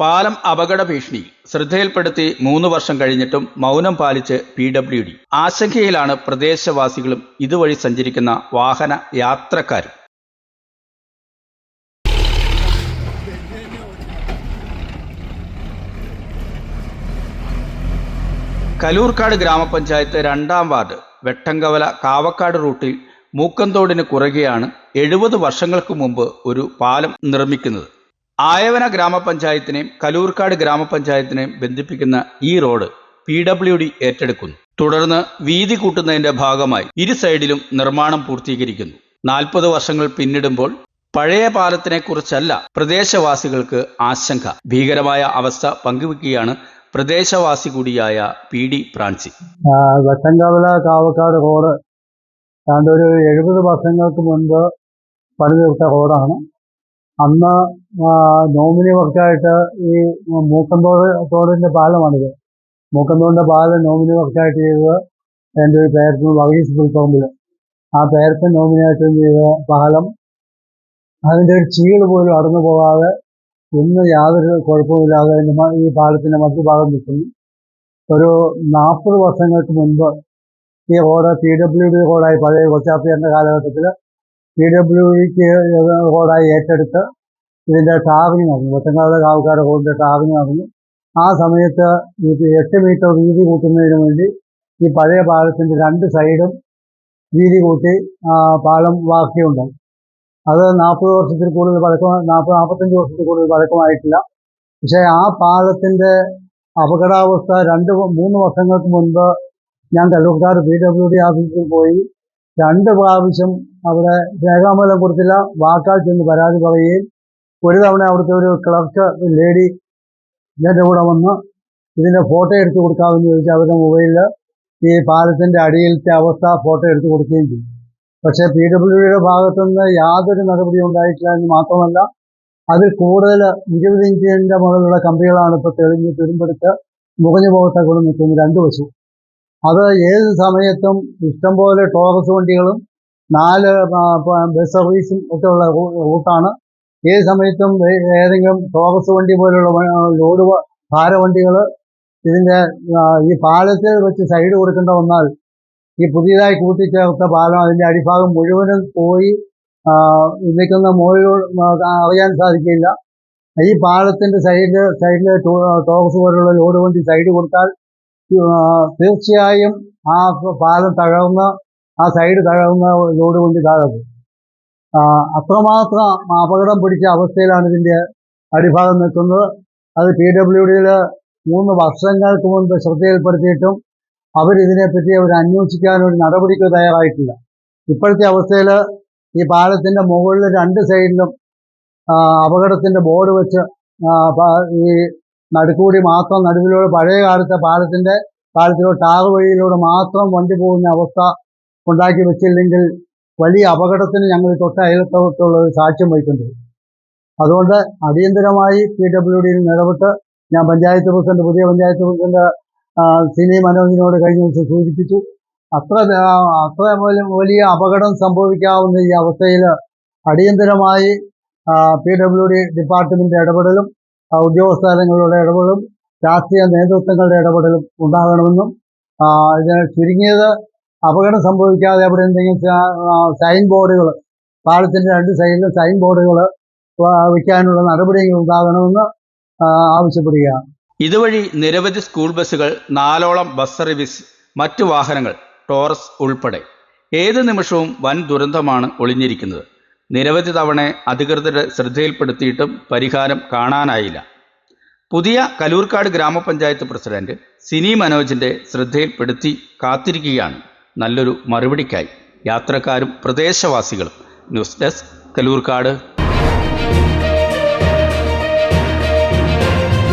പാലം അപകട ഭീഷണി ശ്രദ്ധയിൽപ്പെടുത്തി മൂന്ന് വർഷം കഴിഞ്ഞിട്ടും മൗനം പാലിച്ച് പി ഡബ്ല്യു ഡി. ആശങ്കയിലാണ് പ്രദേശവാസികളും ഇതുവഴി സഞ്ചരിക്കുന്ന വാഹന യാത്രക്കാരും. കലൂർക്കാട് ഗ്രാമപഞ്ചായത്ത് രണ്ടാം വാർഡ് വെട്ടങ്കവല കാവക്കാട് റൂട്ടിൽ മൂക്കന്തോടിന് കുറുകെയാണ് എഴുപത് വർഷങ്ങൾക്ക് മുമ്പ് ഒരു പാലം നിർമ്മിക്കുന്നത്. ആയവന ഗ്രാമപഞ്ചായത്തിനെയും കലൂർക്കാട് ഗ്രാമപഞ്ചായത്തിനെയും ബന്ധിപ്പിക്കുന്ന ഈ റോഡ് പി ഡബ്ല്യു ഡി ഏറ്റെടുക്കുന്നു. തുടർന്ന് വീതി കൂട്ടുന്നതിന്റെ ഭാഗമായി ഇരു സൈഡിലും നിർമ്മാണം പൂർത്തീകരിക്കുന്നു. നാൽപ്പത് വർഷങ്ങൾ പിന്നിടുമ്പോൾ പഴയ പാലത്തിനെ കുറിച്ചല്ല പ്രദേശവാസികൾക്ക് ആശങ്ക. ഭീകരമായ അവസ്ഥ പങ്കുവെക്കുകയാണ് പ്രദേശവാസി കൂടിയായ P D Prancy. Vettankavala Kavakkad road ഏതാണ്ട് ഒരു എഴുപത് വർഷങ്ങൾക്ക് മുൻപ് പണിതീർത്ത റോഡാണ്. അന്ന് നോമിനി വർക്കായിട്ട് ഈ മൂക്കന്തോട് തോടിന്റെ പാലമാണിത്. മൂക്കന്തോടിന്റെ പാലം നോമിനി വർക്കായിട്ട് ചെയ്തത് എന്റെ ഒരു പേരത്തിന് വർഗീസ് പുൽപ്പറമ്പിൽ. ആ പേരത്തെ നോമിനിയായിട്ട് ചെയ്ത പാലം അതിന്റെ ഒരു ചീൾ പോലും അടന്നു പോകാതെ ഇന്ന് യാതൊരു കുഴപ്പമില്ലാതെ അതിന്റെ ഈ പാലത്തിന്റെ മധ്യഭാഗം നിൽക്കുന്നു. ഒരു നാൽപ്പത് വർഷങ്ങൾക്ക് മുൻപ് ഈ റോഡ് പി ഡബ്ല്യു ഡി റോഡായി പഴയ കൊച്ചാപ്പിയറിന്റെ കാലഘട്ടത്തിൽ പി ഡബ്ല്യു ഡിക്ക് റോഡായി ഏറ്റെടുത്ത് ഇതിന്റെ ടാവിങ് നടന്നു. വെട്ടങ്കാട് കാവക്കാട് റോഡിന്റെ ടാവിങ് നടന്നു. ആ സമയത്ത് എട്ട് മീറ്റർ വീതി കൂട്ടുന്നതിന് വേണ്ടി ഈ പഴയ പാലത്തിന്റെ രണ്ട് സൈഡും വീതി കൂട്ടി പാലം വാക്കിയുണ്ട് അത് നാൽപ്പത് വർഷത്തിൽ കൂടുതൽ പഴക്കം നാൽപ്പത് നാൽപ്പത്തഞ്ച് വർഷത്തിൽ കൂടുതൽ പഴക്കമായിട്ടില്ല. പക്ഷേ ആ പാലത്തിന്റെ അപകടാവസ്ഥ രണ്ട് മൂന്ന് വർഷങ്ങൾക്ക് മുൻപ് ഞാൻ കല്ലൂർക്കാട് പി ഡബ്ല്യു ഡി ഓഫീസിൽ പോയി രണ്ട് പ്രാവശ്യം അവിടെ രേഖാമൂലം കൊടുത്തില്ല. വാക്കാൽ ചെന്ന് പരാതി പറയുകയും ഒരു തവണ അവിടുത്തെ ഒരു ക്ലർക്ക് ലേഡി ഇതിന്റെ കൂടെ വന്ന് ഇതിന്റെ ഫോട്ടോ എടുത്തു കൊടുക്കാമെന്ന് ചോദിച്ചാൽ അവരുടെ മൊബൈലിൽ ഈ പാലത്തിന്റെ അടിയിലത്തെ അവസ്ഥ ഫോട്ടോ എടുത്തു കൊടുക്കുകയും ചെയ്തു. പക്ഷേ പി ഡബ്ല്യു ഡിയുടെ ഭാഗത്തുനിന്ന് യാതൊരു നടപടിയും ഉണ്ടായിട്ടില്ല എന്ന് മാത്രമല്ല അതിൽ കൂടുതൽ ഇരുപത് ഇഞ്ചിന്റെ മുകളിലുള്ള കമ്പികളാണ് ഇപ്പോൾ തെളിഞ്ഞ് തുരുമ്പെടുത്ത് മുഖഞ്ഞു പോകത്തെ കൊണ്ട് നിൽക്കുന്നത് രണ്ട് വശവും. അത് ഏത് സമയത്തും ഇഷ്ടംപോലെ ടോറസ് വണ്ടികളും നാല് ബസ് സർവീസും ഒക്കെ ഉള്ള റൂട്ടാണ്. ഏത് സമയത്തും ഏതെങ്കിലും ടോറസ് വണ്ടി പോലുള്ള ലോഡ് ഭാരവണ്ടികൾ ഇതിന്റെ ഈ പാലത്തിൽ വെച്ച് സൈഡ് കൊടുക്കേണ്ട വന്നാൽ ഈ പുതിയതായി കൂട്ടിച്ചേർത്ത പാലം അതിന്റെ അടിഭാഗം മുഴുവനും പോയി നിൽക്കുന്ന മുകളിലൂടെ അറിയാൻ സാധിക്കില്ല. ഈ പാലത്തിന്റെ സൈഡിൽ സൈഡിൽ ടോറസ് പോലുള്ള ലോഡ് വണ്ടി സൈഡ് കൊടുത്താൽ തീർച്ചയായും ആ പാലം തകർന്ന് ആ സൈഡ് തകർന്ന് ലോഡ് കൊണ്ട് താഴെ അത്രമാത്രം അപകടം പിടിച്ച അവസ്ഥയിലാണ് ഇതിന്റെ അടിഭാഗം നിൽക്കുന്നത്. അത് പി ഡബ്ല്യു ഡിയിൽ മൂന്ന് വർഷങ്ങൾക്ക് മുൻപ് ശ്രദ്ധയിൽപ്പെടുത്തിയിട്ടും അവരിതിനെപ്പറ്റി അവർ അന്വേഷിക്കാൻ ഒരു നടപടിക്ക് തയ്യാറായിട്ടില്ല. ഇപ്പോഴത്തെ അവസ്ഥയിൽ ഈ പാലത്തിന്റെ മുകളിൽ രണ്ട് സൈഡിലും അപകടത്തിന്റെ ബോർഡ് വെച്ച് ഈ നടുക്കൂടി മാത്രം നടുവിലൂടെ പഴയ കാലത്തെ പാലത്തിന്റെ പാലത്തിലൂടെ ടാർ വഴിയിലൂടെ മാത്രം വണ്ടി പോകുന്ന അവസ്ഥ ഉണ്ടാക്കി വെച്ചില്ലെങ്കിൽ വലിയ അപകടത്തിന് ഞങ്ങൾ തൊട്ട അയൽത്തോട്ടുള്ള ഒരു സാക്ഷ്യം വഹിക്കുന്നത് അതുകൊണ്ട് അടിയന്തരമായി പി ഡബ്ല്യു ഡിയിൽ ഇടപെട്ട് ഞാൻ പഞ്ചായത്ത് പ്രസിഡന്റ് പുതിയ പഞ്ചായത്ത് പ്രസിഡന്റ് സിനി മനോജിനോട് കഴിഞ്ഞ ദിവസം സൂചിപ്പിച്ചു. അത്ര അത്ര വലിയ അപകടം സംഭവിക്കാവുന്ന ഈ അവസ്ഥയിൽ അടിയന്തരമായി പി ഡബ്ല്യു ഡി ഡിപ്പാർട്ട്മെന്റ് ഇടപെടലും ആ, ഉദ്യോഗസ്ഥരുടെ ഇടപെടലും രാഷ്ട്രീയ നേതൃത്വങ്ങളുടെ ഇടപെടലും ഉണ്ടാകണമെന്നും ഇതിനെ ചുരുങ്ങിയത് അപകടം സംഭവിക്കാതെ അവിടെ എന്തെങ്കിലും സൈൻ ബോർഡുകൾ പാലത്തിന്റെ രണ്ട് സൈഡിലും സൈൻ ബോർഡുകൾ വയ്ക്കാനുള്ള നടപടികൾ ഉണ്ടാകണമെന്ന് ആവശ്യപ്പെടുകയാണ്. ഇതുവഴി നിരവധി സ്കൂൾ ബസ്സുകൾ നാലോളം ബസ് സർവീസ് മറ്റു വാഹനങ്ങൾ ടോറസ് ഉൾപ്പെടെ ഏത് നിമിഷവും വൻ ദുരന്തമാണ് ഒളിഞ്ഞിരിക്കുന്നത്. നിരവധി തവണ അധികൃതരുടെ ശ്രദ്ധയിൽപ്പെടുത്തിയിട്ടും പരിഹാരം കാണാനായില്ല. പുതിയ കലൂർക്കാട് ഗ്രാമപഞ്ചായത്ത് പ്രസിഡന്റ് സിനി മനോജിന്റെ ശ്രദ്ധയിൽപ്പെടുത്തി കാത്തിരിക്കുകയാണ്. നല്ലൊരു മറുപടിക്കായി. യാത്രക്കാരും പ്രദേശവാസികളും. News desk Kaloorkad.